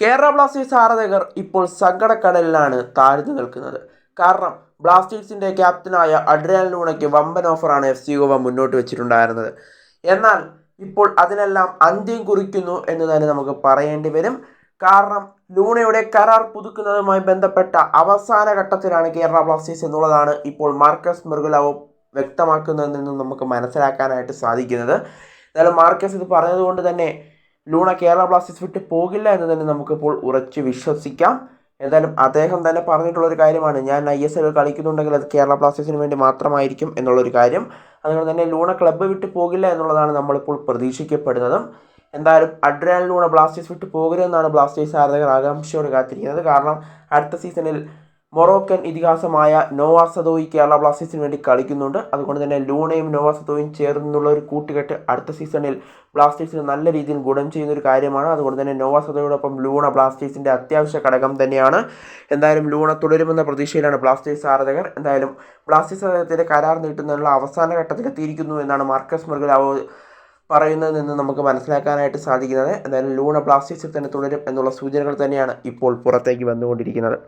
Kerala Blasters ആരാധകർ ഇപ്പോൾ സങ്കടക്കടലിലാണ് താഴ്ന്നു നിൽക്കുന്നത്. കാരണം ബ്ലാസ്റ്റേഴ്സിന്റെ ക്യാപ്റ്റനായ അഡ്രിയാൻ ലൂണയ്ക്ക് വമ്പൻ ഓഫറാണ് എഫ് സി ഗോവ മുന്നോട്ട് വെച്ചിട്ടുണ്ടായിരുന്നത്. എന്നാൽ ഇപ്പോൾ അതിനെല്ലാം അന്ത്യം കുറിക്കുന്നു എന്ന് തന്നെ നമുക്ക് പറയേണ്ടി വരും. കാരണം ലൂണയുടെ കരാർ പുതുക്കുന്നതുമായി ബന്ധപ്പെട്ട അവസാന ഘട്ടത്തിലാണ് കേരള ബ്ലാസ്റ്റേഴ്സ് എന്നുള്ളതാണ് ഇപ്പോൾ മാർക്കസ് മെർഗുലാവോ വ്യക്തമാക്കുന്നതിൽ നിന്നും നമുക്ക് മനസ്സിലാക്കാനായിട്ട് സാധിക്കുന്നത്. എന്നാലും മാർക്കസ് ഇത് പറഞ്ഞതുകൊണ്ട് തന്നെ ലൂണ കേരള ബ്ലാസ്റ്റേഴ്സ് വിട്ട് പോകില്ല എന്ന് തന്നെ നമുക്കിപ്പോൾ ഉറച്ച് വിശ്വസിക്കാം. എന്തായാലും അദ്ദേഹം തന്നെ പറഞ്ഞിട്ടുള്ളൊരു കാര്യമാണ്. ഞാൻ ഐ എസ് എൽ കളിക്കുന്നുണ്ടെങ്കിൽ അത് കേരള ബ്ലാസ്റ്റേഴ്സിന് വേണ്ടി മാത്രമായിരിക്കും എന്നുള്ളൊരു കാര്യം. അതുകൊണ്ട് തന്നെ ലൂണ ക്ലബ്ബ് വിട്ട് പോകില്ല എന്നുള്ളതാണ് നമ്മളിപ്പോൾ പ്രതീക്ഷിക്കപ്പെടുന്നതും. എന്തായാലും അഡ്രിയാൻ ലൂണ ബ്ലാസ്റ്റേഴ്സ് വിട്ട് പോകരുതെന്നാണ് ബ്ലാസ്റ്റേഴ്സ് ആരാധകർ ആകാംക്ഷയോട് കാത്തിരിക്കുന്നത്. കാരണം അടുത്ത സീസണിൽ മൊറോക്കൻ ഇതിഹാസമായ നോവാ സദോയി കേരള ബ്ലാസ്റ്റേഴ്സിന് വേണ്ടി കളിക്കുന്നുണ്ട്. അതുകൊണ്ട് തന്നെ ലൂണയും നോവാ സദോയും ചേർന്നുള്ള ഒരു കൂട്ടുകെട്ട് അടുത്ത സീസണിൽ ബ്ലാസ്റ്റേഴ്സിന് നല്ല രീതിയിൽ ഗുണം ചെയ്യുന്ന ഒരു കാര്യമാണ്. അതുകൊണ്ട് തന്നെ നോവാ സദോയോടൊപ്പം ലൂണ ബ്ലാസ്റ്റേഴ്സിന്റെ അത്യാവശ്യ ഘടകം തന്നെയാണ്. എന്തായാലും ലൂണ തുടരുമെന്ന പ്രതീക്ഷയിലാണ് ബ്ലാസ്റ്റേഴ്സ് ആരാധകർ. എന്തായാലും ബ്ലാസ്റ്റേഴ്സ് അദ്ദേഹത്തിന്റെ കരാർ നീട്ടുന്നതിനുള്ള അവസാന ഘട്ടത്തിലെത്തിയിരിക്കുന്നു എന്നാണ് മാർക്കസ് മെർഗലാവോ പറയുന്നതിൽ നിന്ന് നമുക്ക് മനസ്സിലാക്കാനായിട്ട് സാധിക്കുന്നത്. എന്തായാലും ലൂണ ബ്ലാസ്റ്റേഴ്സിൽ തന്നെ തുടരും എന്നുള്ള സൂചനകൾ തന്നെയാണ് ഇപ്പോൾ പുറത്തേക്ക് വന്നുകൊണ്ടിരിക്കുന്നത്.